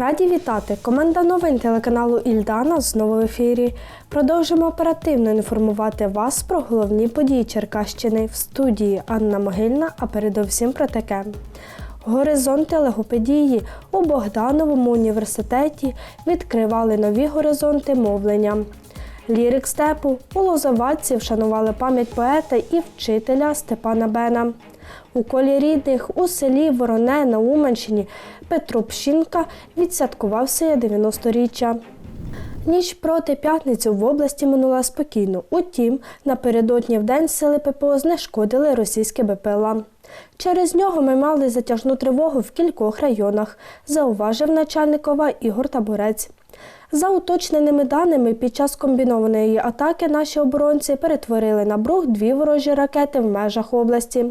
Раді вітати! Команда новин телеканалу Ільдана знову в ефірі. Продовжимо оперативно інформувати вас про головні події Черкащини в студії Анна Могильна, а передовсім про таке. Горизонти логопедії у Богдановому університеті відкривали нові горизонти мовлення. Лірик степу у Лозоватці вшанували пам'ять поета і вчителя Степана Бена. У колі рідних у селі Вороне на Уманщині Петро Пщінка відсвяткував своє 90-річчя. Ніч проти п'ятницю в області минула спокійно. Утім, напередодні в день сили ППО знешкодили російське БПЛА. Через нього ми мали затяжну тривогу в кількох районах, зауважив начальник ОВА Ігор Табурець. За уточненими даними, під час комбінованої атаки наші оборонці перетворили на брух дві ворожі ракети в межах області.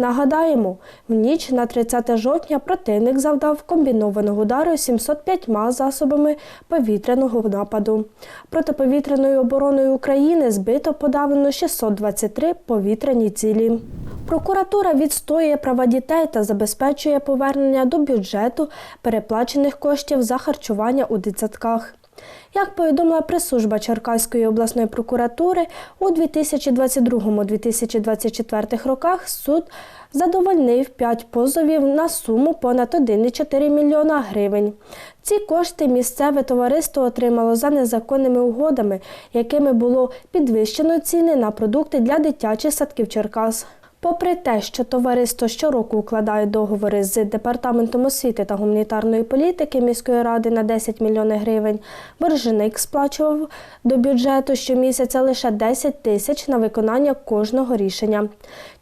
Нагадаємо, в ніч на 30 жовтня противник завдав комбінованого удару 705 засобами повітряного нападу. Протиповітряною обороною України збито подавлено 623 повітряні цілі. Прокуратура відстоює права дітей та забезпечує повернення до бюджету переплачених коштів за харчування у дитсадках. Як повідомила прес-служба Черкаської обласної прокуратури, у 2022-2024 роках суд задовольнив 5 позовів на суму понад 1,4 мільйона гривень. Ці кошти місцеве товариство отримало за незаконними угодами, якими було підвищено ціни на продукти для дитячих садків Черкас. Попри те, що товариство щороку укладає договори з департаментом освіти та гуманітарної політики міської ради на 10 мільйонів гривень, боржник сплачував до бюджету щомісяця лише 10 тисяч на виконання кожного рішення.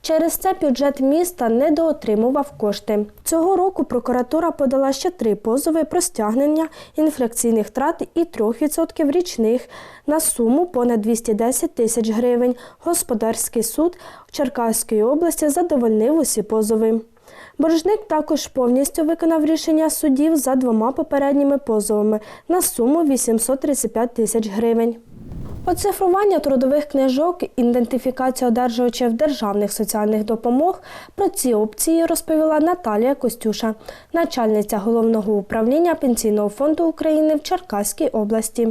Через це бюджет міста недоотримував кошти. Цього року прокуратура подала ще три позови про стягнення інфляційних втрат і 3% річних на суму понад 210 тисяч гривень. Господарський суд Черкаської області задовольнив усі позови. Боржник також повністю виконав рішення судів за двома попередніми позовами на суму 835 тисяч гривень. Оцифрування трудових книжок, ідентифікація одержувачів державних соціальних допомог. Про ці опції розповіла Наталія Костюша, начальниця головного управління Пенсійного фонду України в Черкаській області.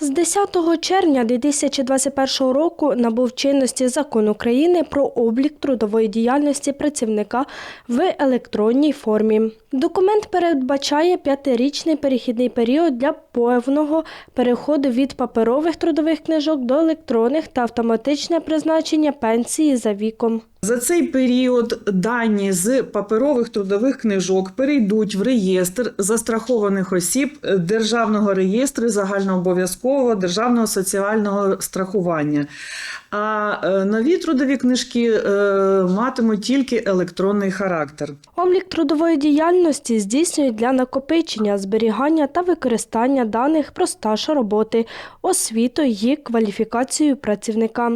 З 10 червня 2021 року набув чинності закон України про облік трудової діяльності працівника в електронній формі. Документ передбачає п'ятирічний перехідний період для повного переходу від паперових трудових книжок до електронних та автоматичне призначення пенсії за віком. За цей період дані з паперових трудових книжок перейдуть в реєстр застрахованих осіб Державного реєстру загальнообов'язкового державного соціального страхування. А е, нові трудові книжки е, матимуть тільки електронний характер. Облік трудової діяльності здійснюють для накопичення, зберігання та використання даних про стаж роботи, освіту і кваліфікацію працівника.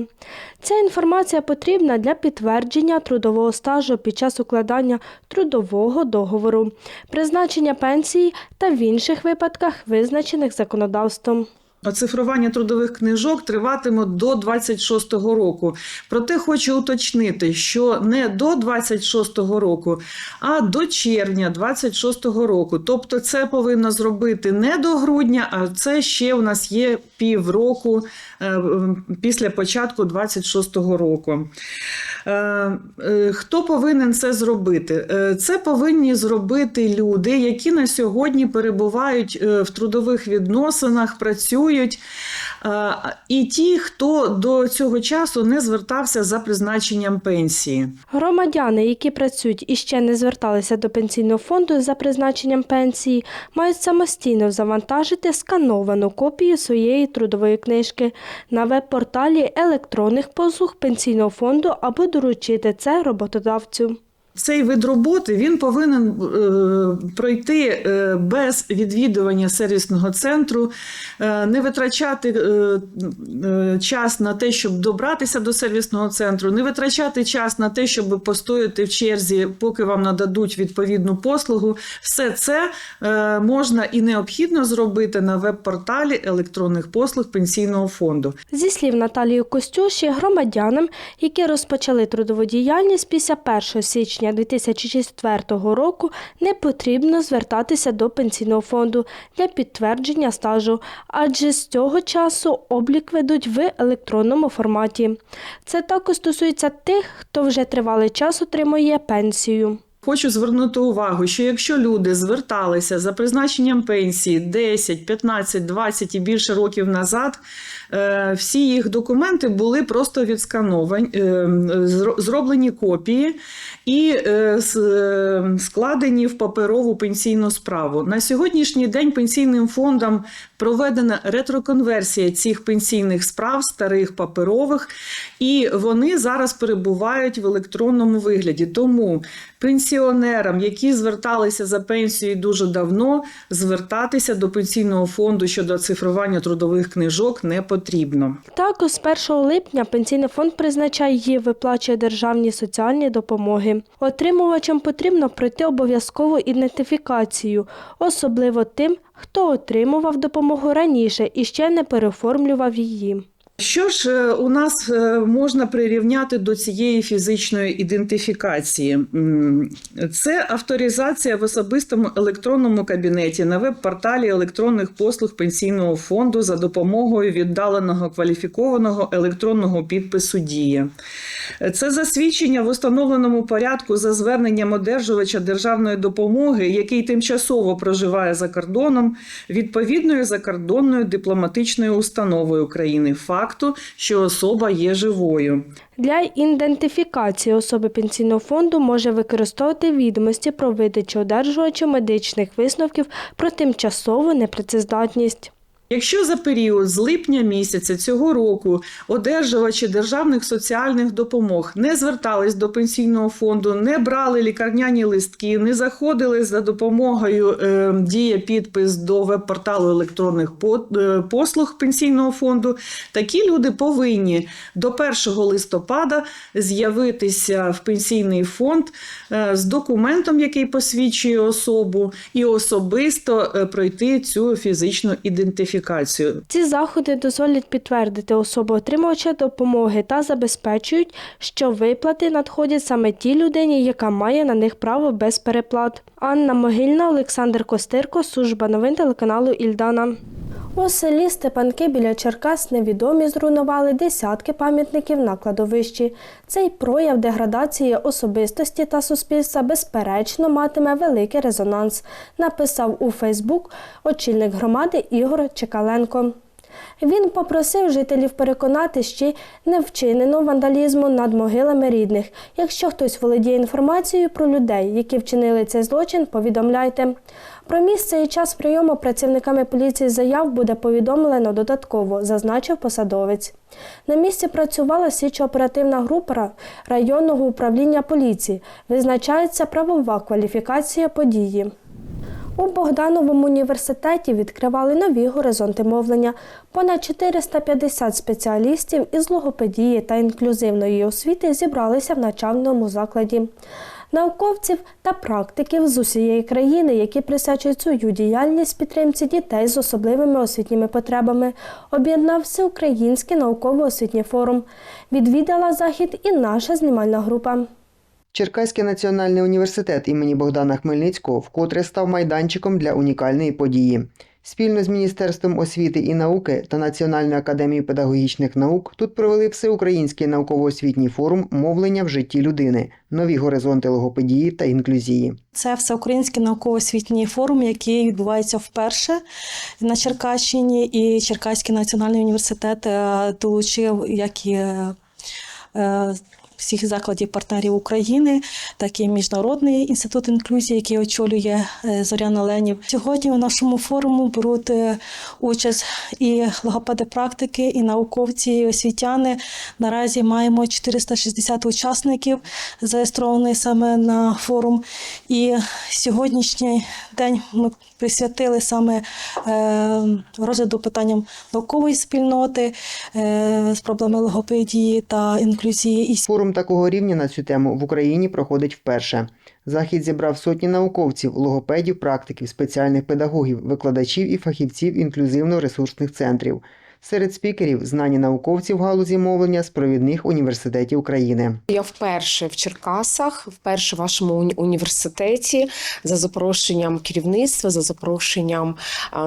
Ця інформація потрібна для підтвердження трудового стажу під час укладання трудового договору, призначення пенсії та в інших випадках, визначених законодавством. Оцифрування трудових книжок триватиме до 26-го року. Проте хочу уточнити, що не до 26-го року, а до червня 26-го року. Тобто, це повинно зробити не до грудня, а це ще у нас є півроку е, після початку 26-го року. Е, е, Хто повинен це зробити? Це повинні зробити люди, які на сьогодні перебувають в трудових відносинах, працюють. Е, І ті, хто до цього часу не звертався за призначенням пенсії. Громадяни, які працюють і ще не зверталися до пенсійного фонду за призначенням пенсії, мають самостійно завантажити скановану копію своєї трудової книжки на веб-порталі електронних послуг пенсійного фонду або доручити це роботодавцю. Цей вид роботи він повинен е, пройти е, без відвідування сервісного центру, е, не витрачати е, е, час на те, щоб добратися до сервісного центру, не витрачати час на те, щоб постояти в черзі, поки вам нададуть відповідну послугу. Все це е, можна і необхідно зробити на веб-порталі електронних послуг пенсійного фонду. Зі слів Наталії Костюші, громадянам, які розпочали трудову діяльність після 1 січня січня 2004 року не потрібно звертатися до пенсійного фонду для підтвердження стажу, адже з цього часу облік ведуть в електронному форматі. Це також стосується тих, хто вже тривалий час отримує пенсію. Хочу звернути увагу, що якщо люди зверталися за призначенням пенсії 10, 15, 20 і більше років назад, всі їх документи були просто відскановані, е, зроблені копії і е, е, складені в паперову пенсійну справу. На сьогоднішній день пенсійним фондом проведена ретроконверсія цих пенсійних справ, старих паперових, і вони зараз перебувають в електронному вигляді. Тому пенсіонерам, які зверталися за пенсією дуже давно, звертатися до пенсійного фонду щодо цифрування трудових книжок не потрібно. Також з 1 липня пенсійний фонд призначає її, виплачує державні соціальні допомоги. Отримувачам потрібно пройти обов'язкову ідентифікацію, особливо тим, хто отримував допомогу раніше і ще не переформлював її. Що ж е, у нас е, можна прирівняти до цієї фізичної ідентифікації? Це авторизація в особистому електронному кабінеті на веб-порталі електронних послуг пенсійного фонду за допомогою віддаленого кваліфікованого електронного підпису Дія. Це засвідчення в установленому порядку за зверненням одержувача державної допомоги, який тимчасово проживає за кордоном, відповідною закордонною дипломатичною установою України факту, що особа є живою. Для ідентифікації особи пенсійного фонду може використовувати відомості про видачу одержувачу медичних висновків про тимчасову непрацездатність. Якщо за період з липня місяця цього року одержувачі державних соціальних допомог не звертались до пенсійного фонду, не брали лікарняні листки, не заходили за допомогою е, дія підпис до веб-порталу електронних е, послуг пенсійного фонду, такі люди повинні до 1 листопада з'явитися в пенсійний фонд е, з документом, який посвідчує особу, і особисто е, пройти цю фізичну ідентифікацію. Ці заходи дозволять підтвердити особу отримувача допомоги та забезпечують, що виплати надходять саме тій людині, яка має на них право без переплат. Анна Могильна, Олександр Костирко, служба новин телеканалу Ільдана. У селі Степанки біля Черкас невідомі зруйнували десятки пам'ятників на кладовищі. Цей прояв деградації особистості та суспільства безперечно матиме великий резонанс, написав у Фейсбук очільник громади Ігор Чекаленко. Він попросив жителів переконати ще не вчинено вандалізму над могилами рідних. Якщо хтось володіє інформацією про людей, які вчинили цей злочин, повідомляйте. Про місце і час прийому працівниками поліції заяв буде повідомлено додатково, зазначив посадовець. На місці працювала слідчо-оперативна група районного управління поліції. Визначається правова кваліфікація події. У Богдановому університеті відкривали нові горизонти мовлення. Понад 450 спеціалістів із логопедії та інклюзивної освіти зібралися в навчальному закладі. Науковців та практиків з усієї країни, які присвячують свою діяльність підтримці дітей з особливими освітніми потребами, об'єднав Всеукраїнський науково-освітній форум. Відвідала захід і наша знімальна група. Черкаський національний університет імені Богдана Хмельницького вкотре став майданчиком для унікальної події. Спільно з Міністерством освіти і науки та Національною академією педагогічних наук тут провели всеукраїнський науково-освітній форум мовлення в житті людини, нові горизонти логопедії та інклюзії. Це всеукраїнський науково-освітній форум, який відбувається вперше на Черкащині, і Черкаський національний університет е, долучив як і е, всіх закладів партнерів України, так і Міжнародний інститут інклюзії, який очолює е, Зоряна Ленів. Сьогодні у нашому форуму беруть е, участь і логопеди практики, і науковці, і освітяни. Наразі маємо 460 учасників, зареєстрованих саме на форум. І сьогоднішній день ми присвятили саме е, розгляду питанням наукової спільноти з проблеми логопедії та інклюзії. Форум такого рівня на цю тему в Україні проходить вперше. Захід зібрав сотні науковців, логопедів, практиків, спеціальних педагогів, викладачів і фахівців інклюзивно-ресурсних центрів. Серед спікерів знані науковці в галузі мовлення з провідних університетів країни. Я вперше в Черкасах, вперше в вашому університеті за запрошенням керівництва, за запрошенням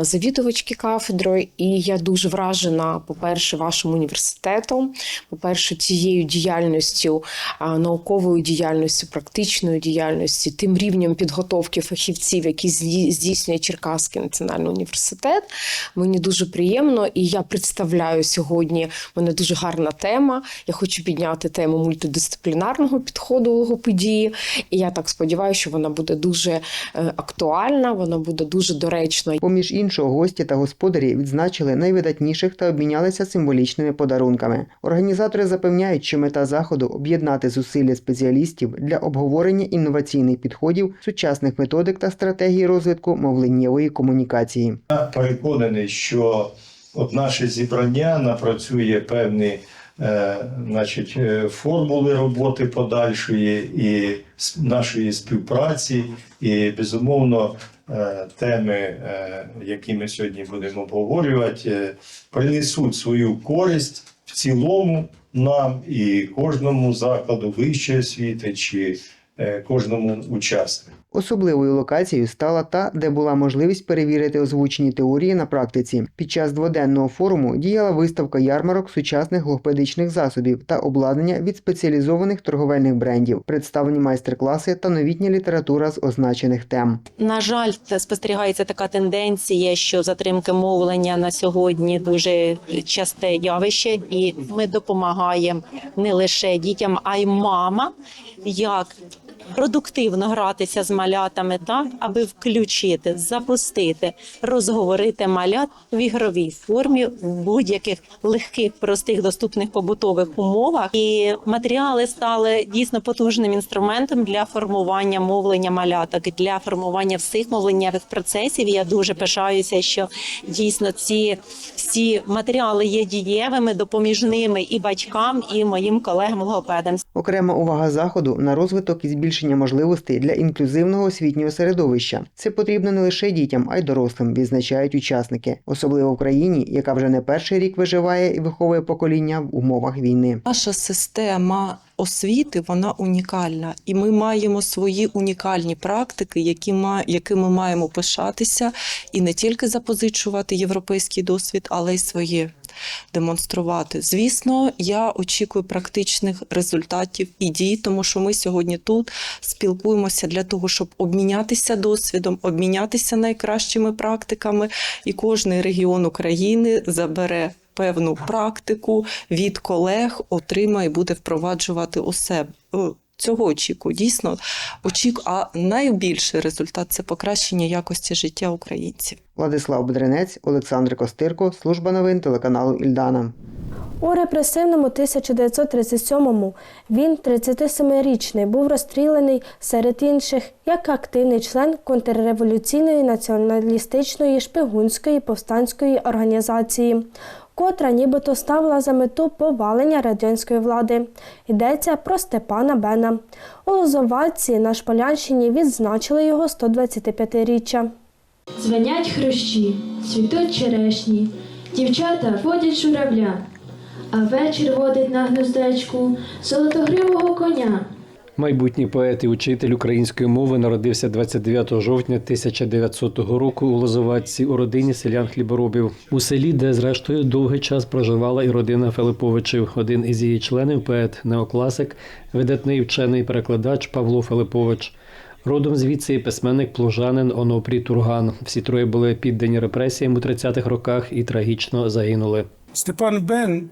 завідувачки кафедрою. І я дуже вражена, по-перше, вашим університетом, по-перше, тією діяльністю, науковою діяльністю, практичною діяльністю, тим рівнем підготовки фахівців, які здійснює Черкаський національний університет. Мені дуже приємно, і я представляю сьогодні. в мене дуже гарна тема. Я хочу підняти тему мультидисциплінарного підходу у логопедії. І я так сподіваюся, що вона буде дуже е, актуальна, вона буде дуже доречна. Поміж іншого, гості та господарі відзначили найвидатніших та обмінялися символічними подарунками. Організатори запевняють, що мета заходу об'єднати зусилля спеціалістів для обговорення інноваційних підходів, сучасних методик та стратегій розвитку мовленнєвої комунікації. переконаний, що от наше зібрання напрацює певні е, значить, е, формули роботи подальшої і нашої співпраці, і безумовно е, теми, е, які ми сьогодні будемо обговорювати, принесуть свою користь в цілому нам і кожному закладу вищої освіти чи кожному учаснику. Особливою локацією стала та, де була можливість перевірити озвучені теорії на практиці. Під час дводенного форуму діяла виставка ярмарок сучасних логопедичних засобів та обладнання від спеціалізованих торговельних брендів, представлені майстер-класи та новітня література з означених тем. На жаль, спостерігається така тенденція, що затримки мовлення на сьогодні дуже часте явище, і ми допомагаємо не лише дітям, а й мамам, як продуктивно гратися з малятами, так аби включити, запустити, розговорити малят в ігровій формі в будь-яких легких, простих, доступних побутових умовах. І матеріали стали дійсно потужним інструментом для формування мовлення маляток, для формування всіх мовленнєвих процесів. Я дуже пишаюся, що дійсно ці всі матеріали є дієвими, допоміжними і батькам, і моїм колегам логопедам. Окрема увага заходу на розвиток і збільшення можливостей для інклюзивного освітнього середовища. Це потрібно не лише дітям, а й дорослим, відзначають учасники, особливо в країні, яка вже не перший рік виживає і виховує покоління в умовах війни. Наша система освіти вона унікальна, і ми маємо свої унікальні практики, які якими маємо пишатися, і не тільки запозичувати європейський досвід, але й своє демонструвати. Звісно, я очікую практичних результатів і дій, тому що ми сьогодні тут спілкуємося для того, щоб обмінятися досвідом, обмінятися найкращими практиками, і кожний регіон України забере певну практику від колег, отримає і буде впроваджувати у себе. Цього очікую. Дійсно, очікую. А найбільший результат це покращення якості життя українців. Владислав Бедренець, Олександр Костирко, служба новин телеканалу Ільдана. У репресивному 1937-му він, 37-річний, був розстріляний серед інших як активний член контрреволюційної націоналістичної шпигунської повстанської організації, котра нібито ставила за мету повалення радянської влади. Йдеться про Степана Бена. У Лозоватці на Шполянщині відзначили його 125-річчя. Дзвенять хрущі, цвітуть черешні, дівчата водять журавля, а вечір водить на гнуздечку золотогривого коня. Майбутній поет і учитель української мови народився 29 жовтня 1900 року у Лозоватці у родині селян хліборобів у селі, де зрештою довгий час проживала і родина Филиповичів. Один із її членів, поет неокласик, видатний вчений перекладач Павло Филипович. Родом звідси і письменник плужанин Онопрій Турган. Всі троє були піддані репресіям у 30-х роках і трагічно загинули. Степан Бен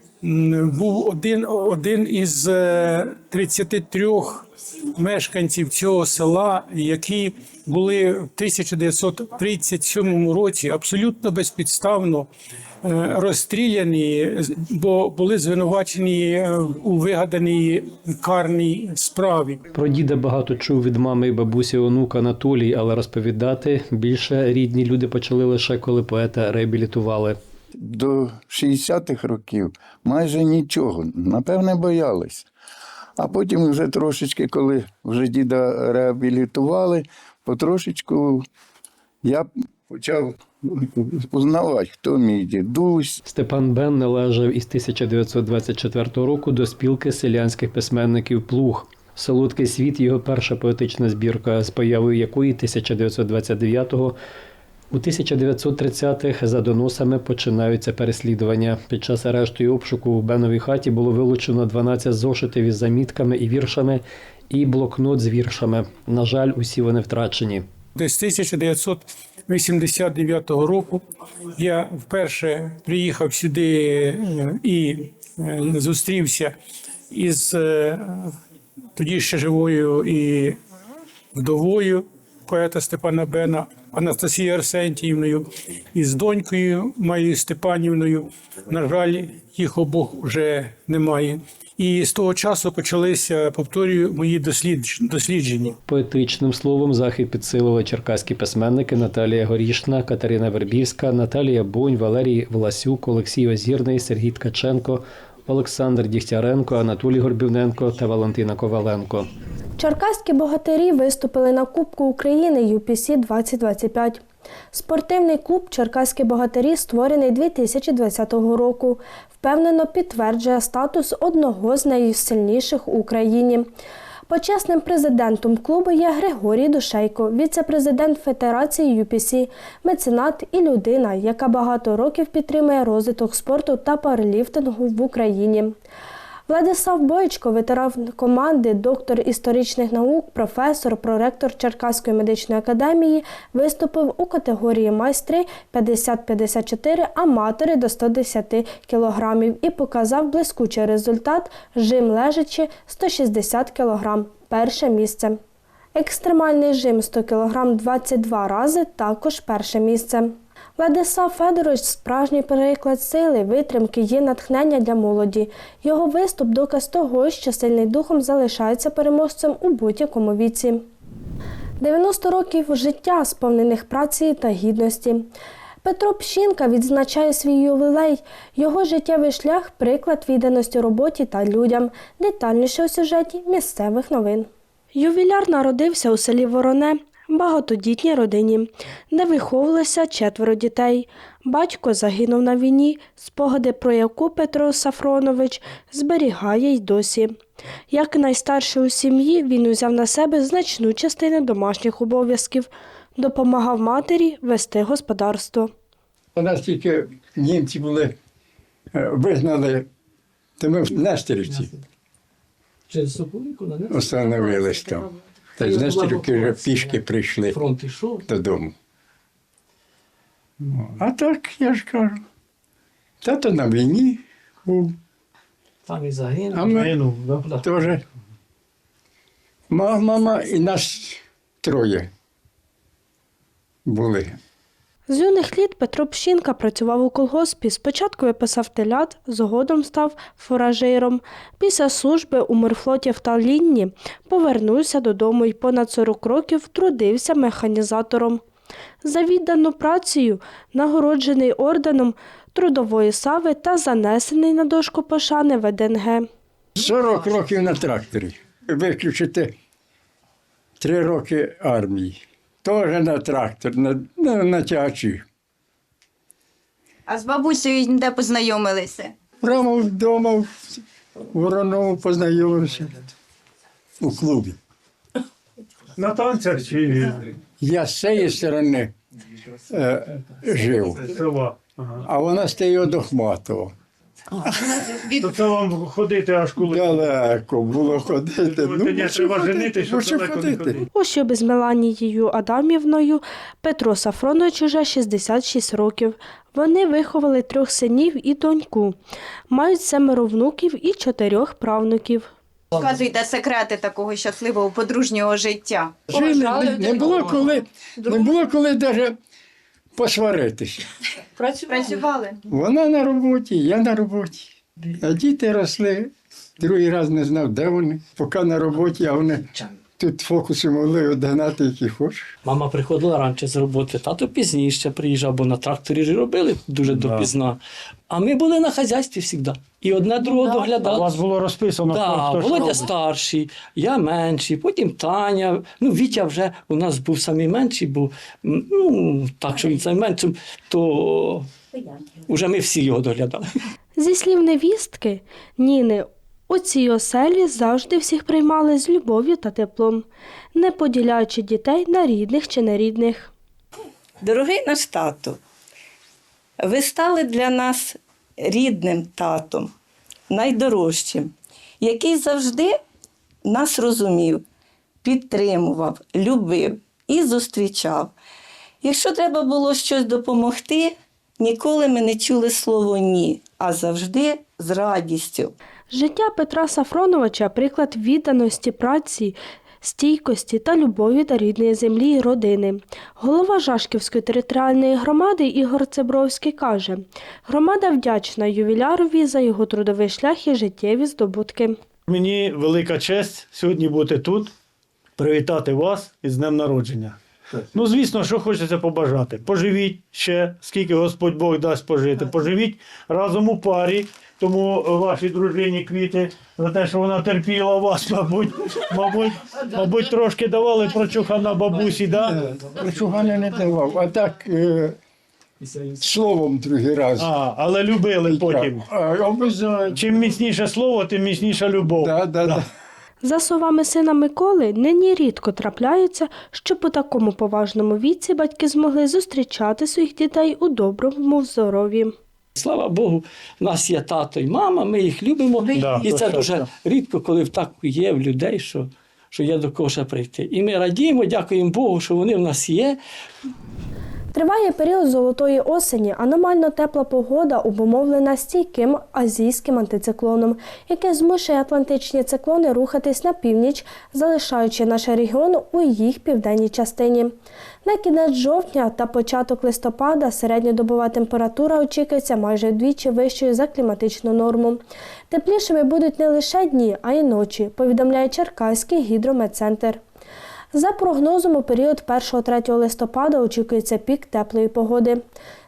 був один, один із е, 33 мешканців цього села, які були в 1937 році абсолютно безпідставно е, розстріляні, бо були звинувачені е, у вигаданій карній справі. Про діда багато чув від мами і бабусі онук Анатолій, але розповідати більше рідні люди почали лише коли поета реабілітували. До 60-х років майже нічого, напевне, боялись. А потім вже трошечки, коли вже діда реабілітували, потрошечку я почав узнавати, хто мій дідусь, Степан Бен належав із 1924 року до спілки селянських письменників Плуг. Солодкий світ його перша поетична збірка, з появою якої 1929-го у 1930-х за доносами починаються переслідування. Під час арешту і обшуку в Беновій хаті було вилучено 12 зошитів із замітками і віршами, і блокнот з віршами. На жаль, усі вони втрачені. Десь 1989 року я вперше приїхав сюди е, і е, зустрівся із е, тоді ще живою і вдовою поета Степана Бена Анастасією Арсентіївною і з донькою Маєю Степанівною. На жаль, їх обох вже немає. І з того часу почалися, повторюю, мої дослідж- дослідження. Поетичним словом захід підсилили черкаські письменники Наталія Горішна, Катерина Вербівська, Наталія Бонь, Валерій Власюк, Олексій Озірний, Сергій Ткаченко, Олександр Дігтяренко, Анатолій Горбівненко та Валентина Коваленко. Черкаські богатирі виступили на Кубку України UPC 2025. Спортивний клуб Черкаські богатирі створений 2020 року. Впевнено підтверджує статус одного з найсильніших у Україні. Почесним президентом клубу є Григорій Душейко, віце-президент Федерації UPC, меценат і людина, яка багато років підтримує розвиток спорту та пауерліфтингу в Україні. Владислав Бойчко, ветеран команди, доктор історичних наук, професор, проректор Черкаської медичної академії, виступив у категорії майстри 50-54, аматори до 110 кілограмів і показав блискучий результат жим лежачи 160 кілограм. Перше місце. Екстремальний жим 100 кг 22 рази також перше місце. Владислав Федорович справжній приклад сили, витримки є натхнення для молоді. Його виступ доказ того, що сильний духом залишається переможцем у будь-якому віці. 90 років життя, сповнених праці та гідності. Петро Пщінка відзначає свій ювілей. Його життєвий шлях приклад відданості роботі та людям. Детальніше у сюжеті місцевих новин. Ювіляр народився у селі Вороне, багатодітній родині, де виховувалося четверо дітей. Батько загинув на війні, спогади про яку Петро Сафронович зберігає й досі. Як найстарший у сім'ї, він узяв на себе значну частину домашніх обов'язків, допомагав матері вести господарство. У нас тільки німці були, е, вигнали, то ми в Нестерівці остановились там. Та з тільки вже пішки прийшли додому. Ну, А так, я ж кажу, тато на війні був. Там і загинув. А ми теж. Ма- Мама і нас троє були. З юних літ Петро Пщінка працював у колгоспі. Спочатку виписав телят, згодом став фуражиром. Після служби у морфлоті в Таллінні повернувся додому і понад 40 років трудився механізатором. За віддану працею нагороджений орденом трудової сави та занесений на дошку пошани ВДНГ. 40 років на тракторі. Виключити 3 роки армії. Теж на трактор, на, на, на тягачі. А з бабусею де познайомилися? Прямо вдома в Воронову познайомився у клубі. На танцях чи Я з цієї сторони е, жив, села? а вона з тієї до Хматова. То це вам ходити аж коли. Далеко було ходити. Ну, ні, треба женити, щоб далеко не ходити. У шлюбі з Меланією Адамівною Петро Сафронович уже 66 років. Вони виховали трьох синів і доньку. Мають семеро внуків і чотирьох правнуків. Вказуйте секрети такого щасливого подружнього життя. Жили, не, не було коли, не було коли навіть посваритися. Працювали. Вона на роботі, я на роботі. А діти росли. Другий раз не знав, де вони. Поки на роботі, а вони тут фокуси могли одгнати, які хочеш. Мама приходила раніше з роботи, тато пізніше приїжджав, бо на тракторі ж робили дуже допізна. А ми були на хазяйстві завжди. І одне другого доглядали. У вас було розписано, Да, Володя старший, я менший, потім Таня. Ну, Вітя вже у нас був самий менший, м, ну, так, що він самий менший, то вже ми всі його доглядали. Зі слів невістки Ніни, у цій оселі завжди всіх приймали з любов'ю та теплом, не поділяючи дітей на рідних чи нерідних. Дорогий наш тато, ви стали для нас рідним татом, найдорожчим, який завжди нас розумів, підтримував, любив і зустрічав. Якщо треба було щось допомогти, ніколи ми не чули слово ні, а завжди з радістю. Життя Петра Сафроновича приклад відданості праці, стійкості та любові до рідної землі і родини. Голова Жашківської територіальної громади Ігор Цебровський каже: громада вдячна ювілярові за його трудовий шлях і життєві здобутки. Мені велика честь сьогодні бути тут, привітати вас із днем народження. Ну, звісно, що хочеться побажати. Поживіть ще, скільки Господь Бог дасть пожити. Поживіть разом у парі. Тому вашій дружині квіти за те, що вона терпіла вас, мабуть, мабуть, мабуть, трошки давали прочухана бабусі, да? Чугани не давав, а так е, словом другий раз. А, але любили потім. А. Чим міцніше слово, тим міцніша любов. Да, да, да. За словами сина Миколи, нині рідко трапляється, щоб у такому поважному віці батьки змогли зустрічати своїх дітей у доброму здоров'ї. Слава Богу, в нас є тато і мама, ми їх любимо. Да, і це дуже що. рідко, коли так є в людей, що, що є до кого ще прийти. І ми радіємо, дякуємо Богу, що вони в нас є. Триває період золотої осені. Аномально тепла погода обумовлена стійким азійським антициклоном, який змушує атлантичні циклони рухатись на північ, залишаючи наш регіон у їх південній частині. На кінець жовтня та початок листопада середньодобова температура очікується майже вдвічі вищою за кліматичну норму. Теплішими будуть не лише дні, а й ночі, повідомляє Черкаський гідрометцентр. За прогнозом, у період 1-3 листопада очікується пік теплої погоди.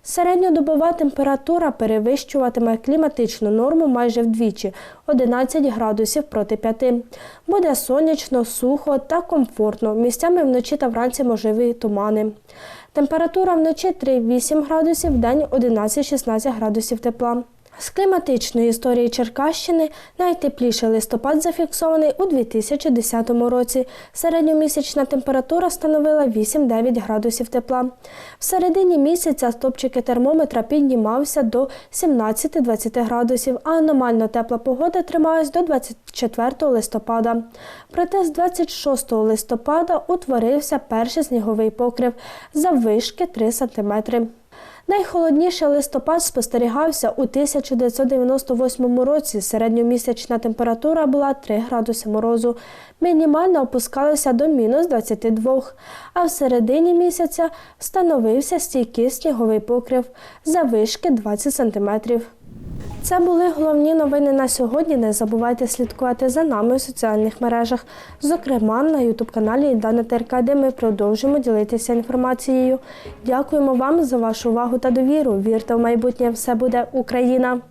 Середньодобова температура перевищуватиме кліматичну норму майже вдвічі 11 градусів проти 5. Буде сонячно, сухо та комфортно. Місцями вночі та вранці можливі тумани. Температура вночі 3-8 градусів, вдень 11-16 градусів тепла. З кліматичної історії Черкащини найтепліший листопад зафіксований у 2010 році. Середньомісячна температура становила 8-9 градусів тепла. В середині місяця стопчики термометра піднімався до 17-20 градусів, а аномально тепла погода трималась до 24 листопада. Проте з 26 листопада утворився перший сніговий покрив заввишки 3 сантиметри. Найхолодніший листопад спостерігався у 1998 році. Середньомісячна температура була 3 градуси морозу. Мінімально опускалася до мінус 22, а в середині місяця встановився стійкий сніговий покрив завишки 20 сантиметрів. Це були головні новини на сьогодні. Не забувайте слідкувати за нами у соціальних мережах. Зокрема, на ютуб-каналі Дана ТРК, де ми продовжимо ділитися інформацією. Дякуємо вам за вашу увагу та довіру. Вірте в майбутнє, все буде Україна!